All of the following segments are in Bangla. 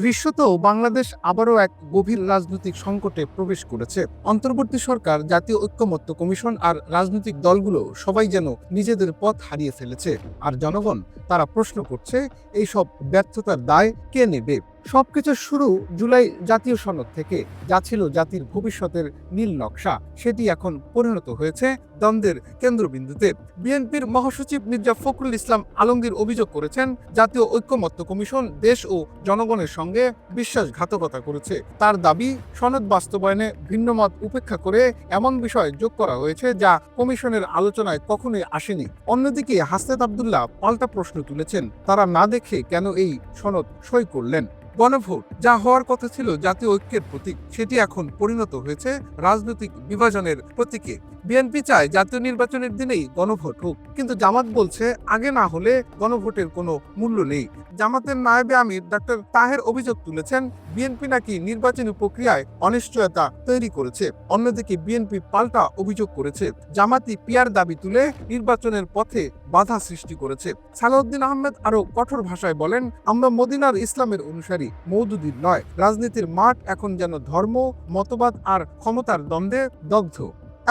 দৃশ্যত বাংলাদেশ আবারও এক গভীর রাজনৈতিক সংকটে প্রবেশ করেছে। অন্তর্বর্তী সরকার, জাতীয় ঐক্যমত্য কমিশন আর রাজনৈতিক দলগুলো সবাই যেন নিজেদের পথ হারিয়ে ফেলেছে। আর জনগণ তারা প্রশ্ন করছে, এইসব ব্যর্থতার দায় কে নেবে? সবকিছু শুরু জুলাই জাতীয় সনদ থেকে। যা ছিল জাতির ভবিষ্যতের নীল নকশা, সেটি এখন পরিণত হয়েছে দ্বন্দ্বের কেন্দ্রবিন্দুতে। বিএনপির মহাসচিব মির্জা ফখরুল ইসলাম আলমগীর অভিযোগ করেছেন, জাতীয় ঐক্যমত্য কমিশন দেশ ও জনগণের সঙ্গে বিশ্বাসঘাতকতা করেছে। তার দাবি, সনদ বাস্তবায়নে ভিন্নমত উপেক্ষা করে এমন বিষয় যোগ করা হয়েছে যা কমিশনের আলোচনায় কখনোই আসেনি। অন্যদিকে হাসনাত আবদুল্লাহ পাল্টা প্রশ্ন তুলেছেন, তারা না দেখে কেন এই সনদ সই করলেন? গণভোট যা হওয়ার কথা ছিল জাতীয় ঐক্যের প্রতীক, সেটি এখন পরিণত হয়েছে রাজনৈতিক বিভাজনের প্রতীকে। বিএনপি চায় জাতীয় নির্বাচনের দিনেই গণভোট হোক, কিন্তু জামাত বলছে আগে না হলে গণভোটের কোনো মূল্য নেই। জামাতের নায়েবে আমির ডাক্তার তাহের অভিযোগ তুলেছেন, বিএনপি নাকি নির্বাচনী প্রক্রিয়ায় অনিশ্চয়তা তৈরি করেছে। অন্যদিকে বিএনপি পাল্টা অভিযোগ করেছে জামাতি পিয়ার দাবি তুলে নির্বাচনের পথে বাধা সৃষ্টি করেছে। সালাউদ্দিন আহমেদ আরও কঠোর ভাষায় বলেন, আমরা মদিনার ইসলামের অনুসারী। মৌদুদির নয়। রাজনীতির মাঠ এখন যেন ধর্ম মতবাদ আর ক্ষমতার দ্বন্দ্বে দগ্ধ।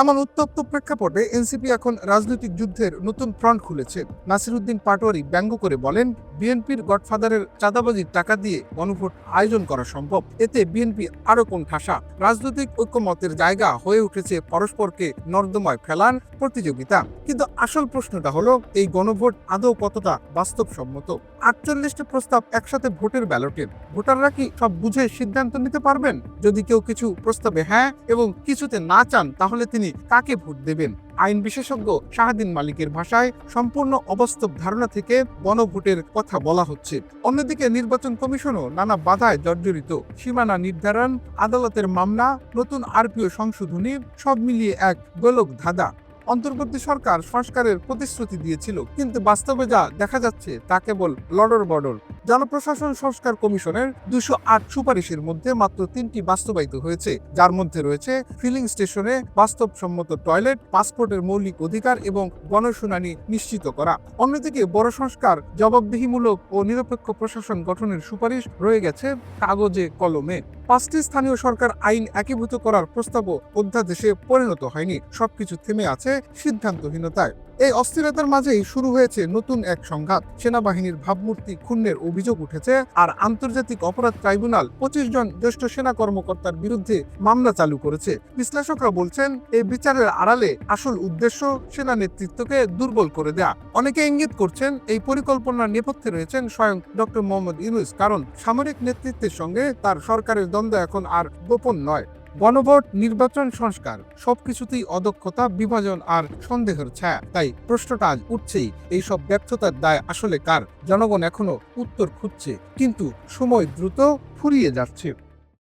এমন উত্তপ্ত প্রেক্ষাপটে এনসিপি এখন রাজনৈতিক যুদ্ধের নতুন ফ্রন্ট খুলেছে। নাসিরুদ্দিন পাটোয়ারি ব্যঙ্গ করে বলেন, বিএনপির গডফাদারের চাঁদাবাজির টাকা দিয়ে গণভোট আয়োজন করা সম্ভব। এতে বিএনপি আরও কোন ঠাসা রাজনৈতিক ঐক্যমতের জায়গা হয়ে উঠেছে পরস্পরকে নর্দমায় ফেলান প্রতিযোগিতা। কিন্তু আসল প্রশ্নটা হলো, এই গণভোট আদৌ কতটা বাস্তবসম্মত? আটচল্লিশটি প্রস্তাব একসাথে ভোটের ব্যালটের। ভোটাররা কি সব বুঝে সিদ্ধান্ত নিতে পারবেন? যদি কেউ কিছু প্রস্তাবে হ্যাঁ এবং কিছুতে না চান, তাহলে তিনি কাকে ভোট দেবেন? আইন বিশেষজ্ঞ শাহাদিন মালিকের ভাষায় সম্পূর্ণ অবাস্তব ধারণা থেকে গণভোটের কথা বলা হচ্ছে। অন্যদিকে নির্বাচন কমিশনও নানা বাধায় জর্জরিত। সীমানা নির্ধারণ, আদালতের মামলা, নতুন আরপিও সংশোধনী সব মিলিয়ে এক গোলক ধাঁধা। অন্তর্বর্তী সরকার সংস্কারের প্রতিশ্রুতি দিয়েছিল, কিন্তু বাস্তবে যা দেখা যাচ্ছে তা কেবল লড়র বড়র। জনপ্রশাসন সংস্কার কমিশনের দুশো আট সুপারিশের মধ্যে মাত্র তিনটি বাস্তবায়িত হয়েছে। যার মধ্যে রয়েছে ফিলিং স্টেশনে বাস্তবসম্মত টয়লেট, পাসপোর্টের মৌলিক অধিকার এবং গণশুনানি নিশ্চিত করা। অন্যদিকে বড় সংস্কার, জবাবদিহিমূলক ও নিরপেক্ষ প্রশাসন গঠনের সুপারিশ রয়ে গেছে কাগজে কলমে। পাঁচটি স্থানীয় সরকার আইন একীভূত করার প্রস্তাবও অধ্যাদেশে পরিণত হয়নি। সবকিছু থেমে আছে সিদ্ধান্তহীনতায়। এই অস্থিরতার মাঝেই শুরু হয়েছে নতুন এক সংঘাত। সেনাবাহিনীর ভাবমূর্তি খুনের অভিযোগ উঠেছে, আর আন্তর্জাতিক অপরাধ ট্রাইব্যুনাল পঁচিশ জন জ্যেষ্ঠ সেনা কর্মকর্তার বিরুদ্ধে মামলা চালু করেছে। বিশ্লেষকরা বলছেন, এই বিচারের আড়ালে আসল উদ্দেশ্য সেনা নেতৃত্বকে দুর্বল করে দেয়া। অনেকে ইঙ্গিত করছেন, এই পরিকল্পনার নেপথ্যে রয়েছেন স্বয়ং ডক্টর মোহাম্মদ ইউনুস, কারণ সামরিক নেতৃত্বের সঙ্গে তার সরকারের দ্বন্দ্ব এখন আর গোপন নয়। গণভোট নির্বাচন সংস্কার, সবকিছুতেই অদক্ষতা, বিভাজন আর সন্দেহের ছায়া। তাই প্রশ্নটা আজ উঠছেই এই সব ব্যর্থতার দায় আসলে কার? জনগণ এখনও উত্তর খুঁজছে, কিন্তু সময় দ্রুত ফুরিয়ে যাচ্ছে।